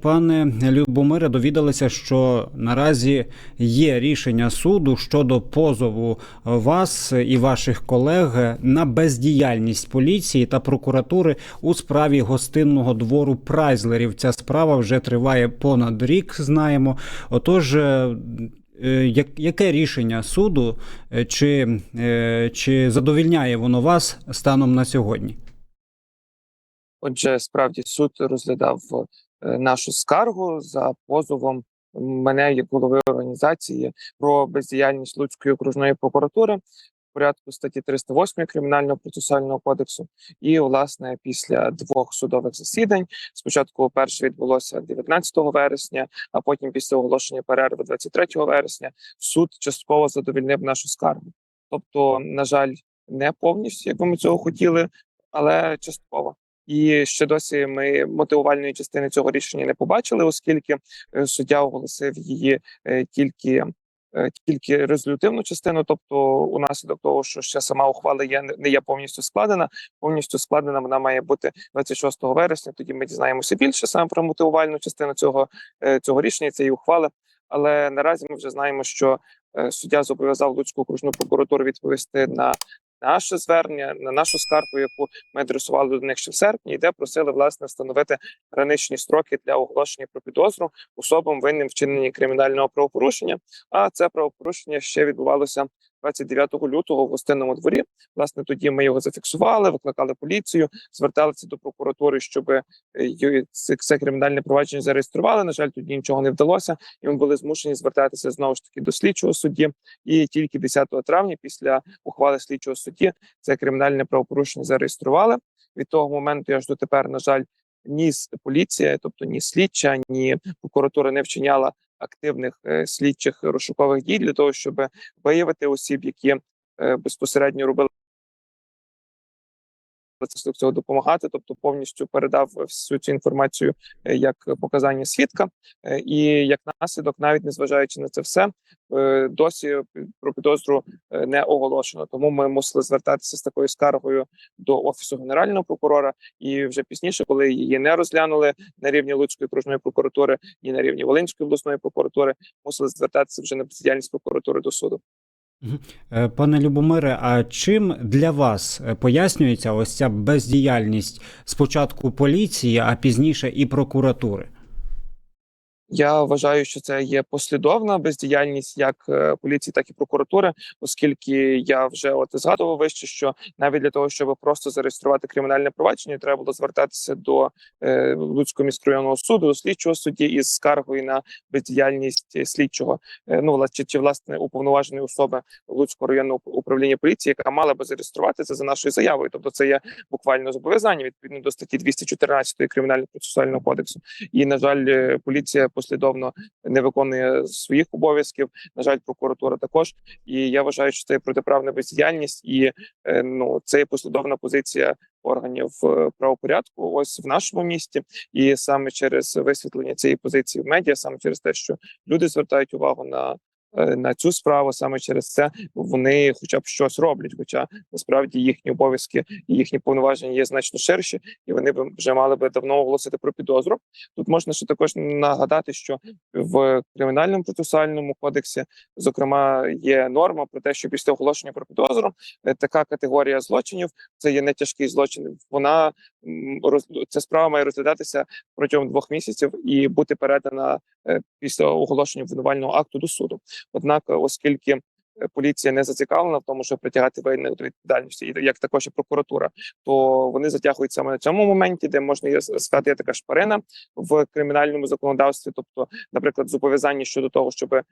Пане Любомире, довідалися, що наразі є рішення суду щодо позову вас і ваших колег на бездіяльність поліції та прокуратури у справі гостинного двору Прайзлерів. Ця справа вже триває понад рік. Знаємо. Отож, е, як- яке рішення суду, е, чи, е, чи задовільняє воно вас станом на сьогодні? Отже, справді суд розглядав нашу скаргу за позовом мене як голови організації про бездіяльність Луцької окружної прокуратури в порядку статті 308 кримінального процесуального кодексу. І власне після двох судових засідань спочатку перше відбулося 19 вересня, а потім після оголошення перерви 23 вересня суд частково задовільнив нашу скаргу. Тобто, на жаль, не повністю, як ми цього хотіли, але частково. І ще досі ми мотивувальної частини цього рішення не побачили, оскільки е, суддя оголосив її е, тільки. е, Тільки резолютивну частину, тобто унаслідок того, що ще сама ухвала є не є повністю складена. Повністю складена вона має бути 26 вересня. Тоді ми дізнаємося більше саме про мотивувальну частину цього, цього рішення, цієї ухвали. Але наразі ми вже знаємо, що суддя зобов'язав Луцьку окружну прокуратуру відповісти на наше звернення, на нашу скаргу, яку ми адресували до них ще в серпні, і де просили власне встановити граничні строки для оголошення про підозру особам винним вчиненні кримінального правопорушення. А це правопорушення ще відбувалося 29 лютого в гостинному дворі. Власне, тоді ми його зафіксували, викликали поліцію, зверталися до прокуратури, щоб е, це, кримінальне провадження зареєстрували. На жаль, тоді нічого не вдалося, і ми були змушені звертатися знову ж таки до слідчого судді. І тільки 10 травня, після ухвали слідчого судді, це кримінальне правопорушення зареєстрували. Від того моменту аж дотепер, на жаль, ні поліція, тобто ні слідча, ні прокуратура не вчиняла активних е, слідчих розшукових дій для того, щоб виявити осіб, які е, безпосередньо робили процесу цього допомагати, тобто повністю передав всю цю інформацію е, як показання свідка, Е, і як наслідок, навіть незважаючи на це все, е, досі про підозру не оголошено. Тому ми мусили звертатися з такою скаргою до офісу генерального прокурора. І вже пізніше, коли її не розглянули на рівні Луцької окружної прокуратури і на рівні Волинської обласної прокуратури, мусили звертатися вже на бездіяльність прокуратури до суду. Е, Пане Любомире, а чим для вас е, пояснюється ось ця бездіяльність спочатку поліції, а пізніше і прокуратури? Я вважаю, що це є послідовна бездіяльність як е, поліції, так і прокуратури, оскільки я вже от згадував вище, що навіть для того, щоб просто зареєструвати кримінальне провадження, треба було звертатися до е, Луцького міськрайонного суду, до слідчого судді із скаргою на бездіяльність слідчого. Е, ну власне, чи, чи власне уповноваженої особи Луцького районного управління поліції, яка мала би зареєструватися за нашою заявою. Тобто, це є буквально зобов'язання відповідно до статті 214 кримінального процесуального кодексу. І на жаль, е, поліція послідовно не виконує своїх обов'язків. На жаль, прокуратура також. І я вважаю, що це протиправна бездіяльність, і е, ну це послідовна позиція органів е, правопорядку. Ось в нашому місті, і саме через висвітлення цієї позиції в медіа, саме через те, що люди звертають увагу на. Е, На цю справу саме через це вони, хоча б щось роблять. Хоча насправді їхні обов'язки і їхні повноваження є значно ширші, і вони б вже мали би давно оголосити про підозру. Тут можна ще також нагадати, що в кримінальному процесуальному кодексі, зокрема, є норма про те, що після оголошення про підозру е, така категорія злочинів це є не тяжкий злочин. Вона ця справа має розглядатися протягом двох місяців і бути передана е, після оголошення обвинувального акту до суду. Однак, е, оскільки е, поліція не зацікавлена в тому, щоб притягати винних до відповідальності, як також і прокуратура, то вони затягують саме на цьому моменті, де можна сказати, є така шпарина в кримінальному законодавстві, тобто, наприклад, зобов'язання щодо того, щоб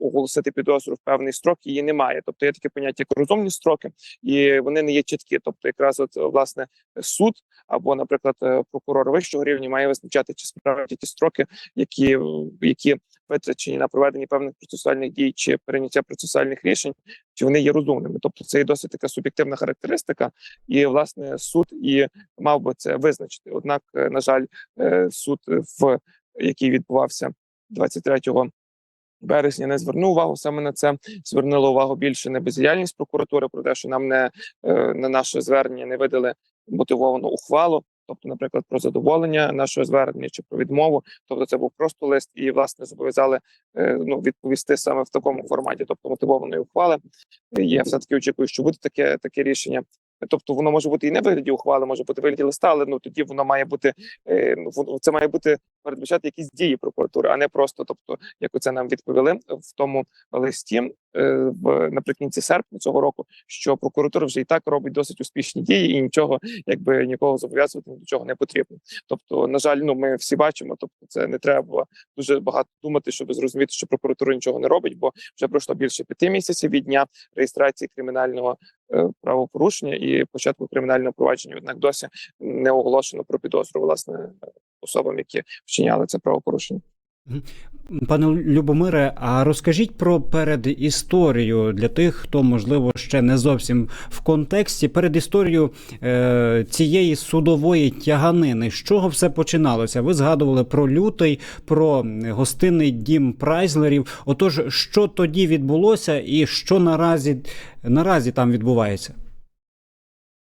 оголосити підозру в певний строк, її немає. Тобто є таке поняття як розумні строки, і вони не є чіткі. Тобто, якраз от власне суд або, наприклад, е, прокурор вищого рівня має визначати чи справді ті строки, які, які витрачені на проведення певних процесуальних дій чи прийняття процесуальних рішень, чи вони є розумними. Тобто, це є досить така суб'єктивна характеристика, і власне суд і мав би це визначити. Однак, е, на жаль, е, суд, в який відбувався 23 березня, не звернув увагу саме на це. Звернуло увагу більше на бездіяльність прокуратури про те, що нам не е, на наше звернення не видали мотивовану ухвалу. тобто, наприклад, про задоволення нашого звернення чи про відмову. Тобто, це був просто лист, і власне зобов'язали е, ну відповісти саме в такому форматі, тобто мотивованої ухвали. Я все таки очікую, що буде таке таке рішення. Тобто воно може бути і не вигляді ухвали, може бути вигляді листа, але ну тоді воно має бути е, ну, це має бути передбачати якісь дії прокуратури, а не просто, тобто, як оце нам відповіли в тому листі е, в наприкінці серпня цього року, що прокуратура вже і так робить досить успішні дії, і нічого, якби нікого зобов'язувати до чого не потрібно. Тобто, на жаль, ну ми всі бачимо, тобто це не треба дуже багато думати, щоб зрозуміти, що прокуратура нічого не робить, бо вже пройшло більше п'яти місяців від дня реєстрації кримінального е, правопорушення і початку кримінального провадження. Однак досі не оголошено про підозру власне особам, які вчиняли це правопорушення. Пане Любомире, а розкажіть про передісторію для тих, хто можливо ще не зовсім в контексті. Передісторію е, цієї судової тяганини. З чого все починалося? Ви згадували про лютий, про гостинний дім Прайзлерів. Отож, що тоді відбулося, і що наразі наразі там відбувається?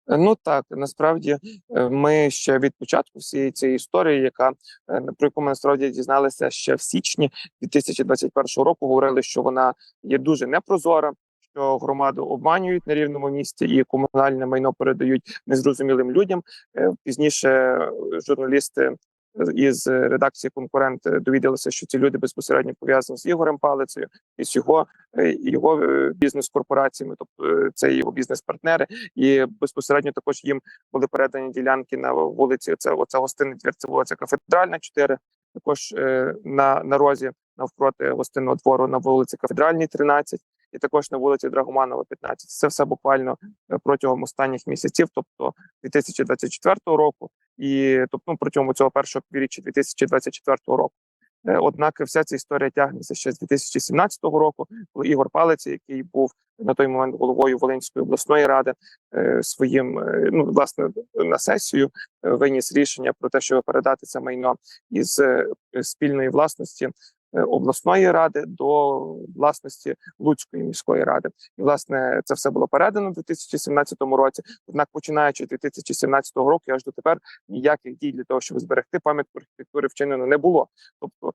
Е, Ну так насправді е, ми ще від початку всієї цієї історії, яка е, про яку ми насправді дізналися ще в січні 2021 року, говорили, що вона є дуже непрозора. Що громаду обманюють на рівному місці і комунальне майно передають незрозумілим людям. Пізніше журналісти із редакції конкурент е, довідалися, що ці люди безпосередньо пов'язані з Ігорем Палицею і з його е, його е, бізнес-корпораціями, тобто е, це його бізнес-партнери, і безпосередньо також їм були передані ділянки на вулиці. Це оце гостинний двір, вулиця Кафедральна, 4, також е, на, на розі навпроти гостинного двору на вулиці Кафедральній, 13, і також на вулиці Драгоманова, 15. Це все буквально е, протягом останніх місяців, тобто 2024 року, і тобто ну, протягом цього першого півріччя 2024 року. Е, Однак вся ця історія тягнеться ще з 2017 року, коли Ігор Палець, який був на той момент головою Волинської обласної ради, е, своїм ну власне на сесію виніс рішення про те, щоб передати це майно із спільної власності обласної ради до власності Луцької міської ради. І власне це все було передано у 2017 році. Однак, починаючи з 2017 року, аж дотепер ніяких дій для того, щоб зберегти пам'ятку архітектури вчинено не було. Тобто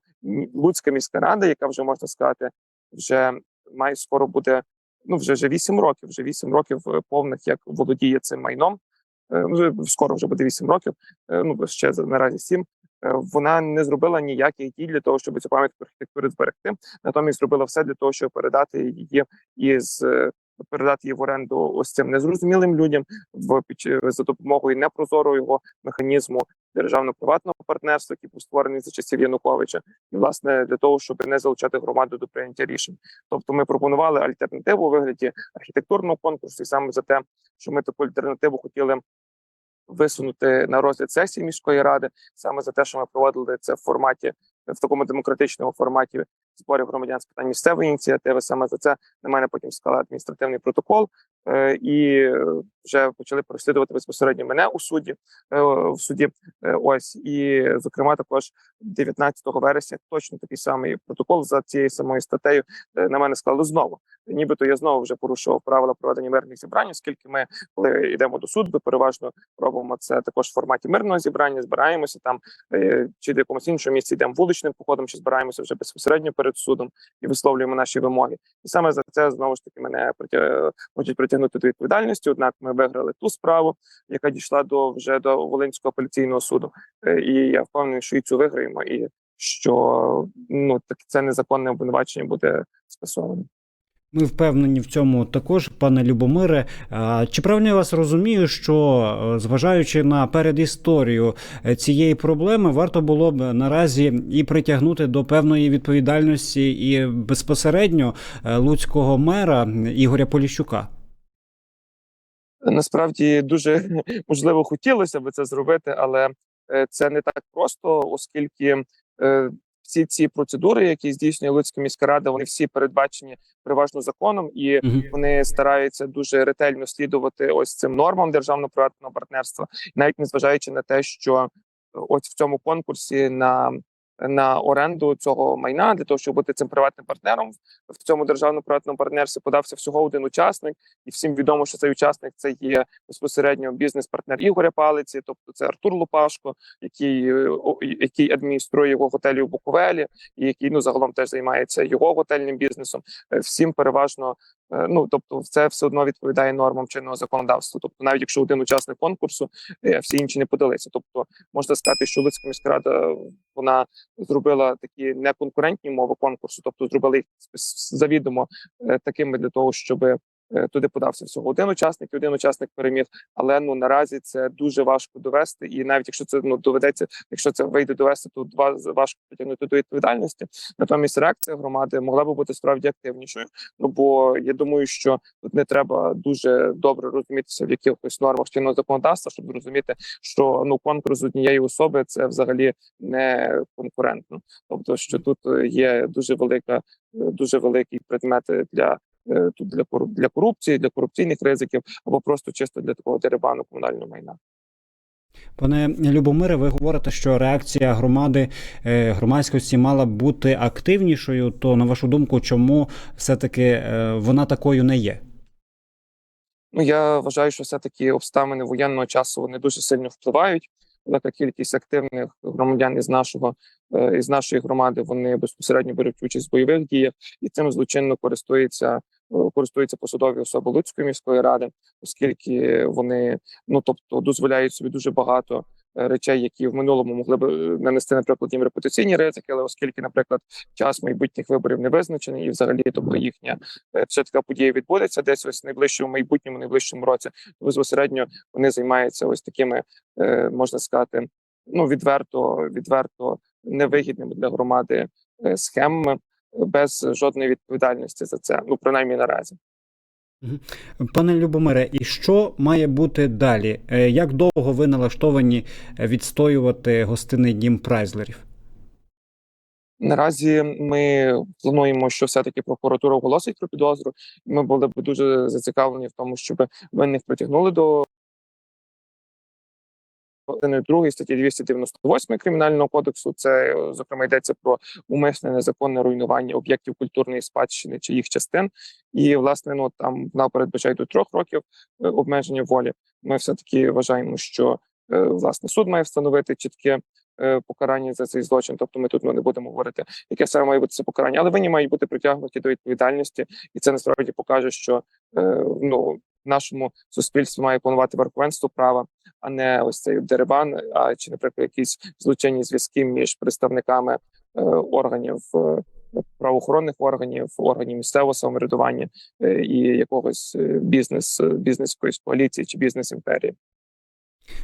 Луцька міська рада, яка вже можна сказати, вже має скоро буде. Ну, вже вже 8 років, вже 8 років е, повних, як володіє цим майном. Е, скоро вже буде 8 років. е, Ну ще наразі 7. Е, Вона не зробила ніяких дій для того, щоб цю пам'ятку архітектури зберегти. Натомість зробила все для того, щоб передати її із е, передати її в оренду ось цим незрозумілим людям в під за допомогою непрозорого механізму державно-приватного партнерства, який був створений за часів Януковича, і власне для того, щоб не залучати громаду до прийняття рішень. Тобто, ми пропонували альтернативу у вигляді архітектурного конкурсу, і саме за те, що ми таку альтернативу хотіли. Висунути на розгляд сесії міської ради саме за те, що ми проводили це в форматі в такому демократичному форматі зборів громадян з питань місцевої ініціативи. Саме за це на мене потім склали адміністративний протокол і е, вже почали переслідувати безпосередньо мене у суді е, в суді. Е, ось і зокрема, також 19 вересня точно такий самий протокол за цією самою статтею на мене склали знову. Нібито я знову вже порушував правила проведення мирних зібрань, оскільки ми, коли йдемо до суду, переважно робимо це також в форматі мирного зібрання. Збираємося там чи до якомусь іншому місці йдемо вуличним походом, чи збираємося вже безпосередньо перед судом і висловлюємо наші вимоги. І саме за це знову ж таки мене хочуть притягнути до відповідальності. Однак ми виграли ту справу, яка дійшла до вже до Волинського апеляційного суду. Е, І я впевнений, що і цю виграємо, і що ну так це незаконне обвинувачення буде скасовано. Ми впевнені в цьому також, пане Любомире. Чи правильно я вас розумію, що е, зважаючи на передісторію е, цієї проблеми, варто було б наразі і притягнути до певної відповідальності і безпосередньо е, луцького мера Ігоря Поліщука? Насправді дуже можливо хотілося би це зробити, але е, це не так просто, оскільки е, всі ці процедури, які здійснює Луцька міська рада, вони всі передбачені переважно законом, і вони стараються дуже ретельно слідувати ось цим нормам державно-приватного партнерства, навіть незважаючи на те, що е, ось в цьому конкурсі на на оренду цього майна для того, щоб бути цим приватним партнером в цьому державному приватному партнерстві подався всього один учасник, і всім відомо, що цей учасник це є безпосередньо бізнес-партнер Ігоря Палиці, тобто це Артур Лупашко, який, е, який адмініструє його готелі у Буковелі, і який ну загалом теж займається його готельним бізнесом. Е, Всім переважно ну тобто, це все одно відповідає нормам чинного законодавства. Тобто, навіть якщо один учасник конкурсу, е, всі інші не подалися. Тобто, можна сказати, що Луцька міська рада вона зробила такі неконкурентні умови конкурсу, тобто зробили їх завідомо е, такими для того, щоб туди подався всього один учасник, і один учасник переміг. Але ну наразі це дуже важко довести, і навіть якщо це ну доведеться, якщо це вийде довести, то два важко притягнути до відповідальності. Натомість реакція громади могла би бути справді активнішою. Ну бо я думаю, що тут не треба дуже добре розумітися в якихось нормах чинного законодавства, щоб зрозуміти, що ну конкурс однієї особи це взагалі не конкурентно. Тобто, що тут е, є дуже велика, е, дуже великий предмет для. Е, Тут для для корупції, для корупційних ризиків або просто чисто для такого дерибану комунального майна. Пане Любомире, ви говорите, що реакція громади е, громадськості мала б бути активнішою. То на вашу думку, чому все-таки е, вона такою не є? Ну я вважаю, що все таки обставини воєнного часу вони дуже сильно впливають. Велика кількість активних громадян із нашого із нашої громади вони безпосередньо беруть участь в бойових діях, і цим злочинно користуються е, користуються посадові особи Луцької міської ради, оскільки вони ну тобто дозволяють собі дуже багато е, речей, які в минулому могли б е, нанести, наприклад, їм репутаційні ризики, але оскільки, наприклад, час майбутніх виборів не визначений, і взагалі, тобто їхня е, все така подія відбудеться десь ось в найближчому майбутньому, найближчому році. Безпосередньо вони займаються ось такими, е, можна сказати, ну відверто, відверто невигідними для громади е, схемами е, без жодної відповідальності за це. Ну принаймні наразі. Пане Любомире, і що має бути далі? Е, Як довго ви налаштовані е, відстоювати гостинний дім прайзлерів? Наразі ми плануємо, що все-таки прокуратура оголосить про підозру. Ми були б дуже зацікавлені в тому, щоб винних притягнули до частини 2 статті 298 кримінального кодексу. Це е, зокрема йдеться про умисне незаконне руйнування об'єктів культурної спадщини чи їх частин. І власне, ну там вона передбачає до трьох років е, обмеження волі. Ми все таки вважаємо, що е, власне суд має встановити чітке покарання за цей злочин. Тобто, ми тут ну, не будемо говорити, яке саме має бути це покарання, але винні мають бути притягнуті до відповідальності, і це насправді покаже, що е, ну нашому суспільстві має панувати верховенство права, а не ось цей дерибан, а чи, наприклад, якісь злочинні зв'язки між представниками е, органів. е, Правоохоронних органів, органів місцевого самоврядування е, і якогось е, бізнес бізнес коаліції чи бізнес імперії.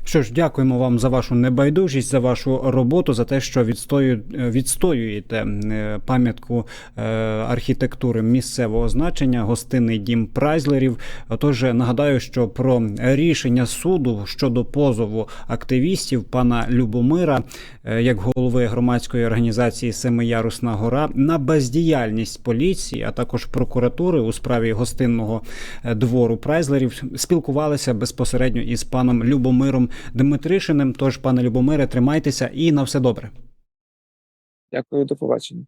Що ж, дякуємо вам за вашу небайдужість, за вашу роботу, за те, що відстою, відстоюєте е, пам'ятку е, архітектури місцевого значення, гостинний дім прайзлерів. Отож, нагадаю, що про рішення суду щодо позову активістів пана Любомира, е, як голови громадської організації Семиярусна гора, на бездіяльність поліції, а також прокуратури у справі гостинного е, двору прайзлерів, спілкувалися безпосередньо із паном Любомиром Дмитришиним. Тож, пане Любомире, тримайтеся і на все добре. Дякую, до побачення.